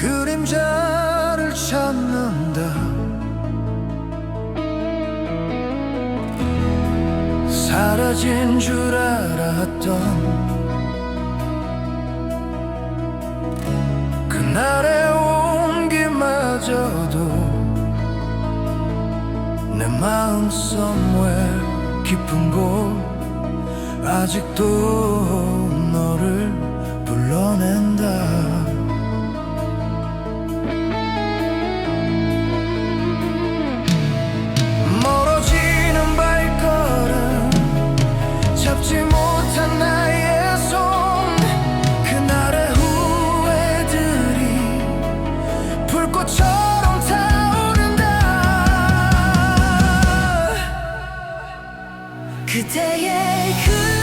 그림자를 찾는다. 사라진 줄 알았던 그날의 온기마저도 내 마음 somewhere 깊은 곳 아직도 너를 불러낸다. 불꽃처럼 타오른다. 그대의 그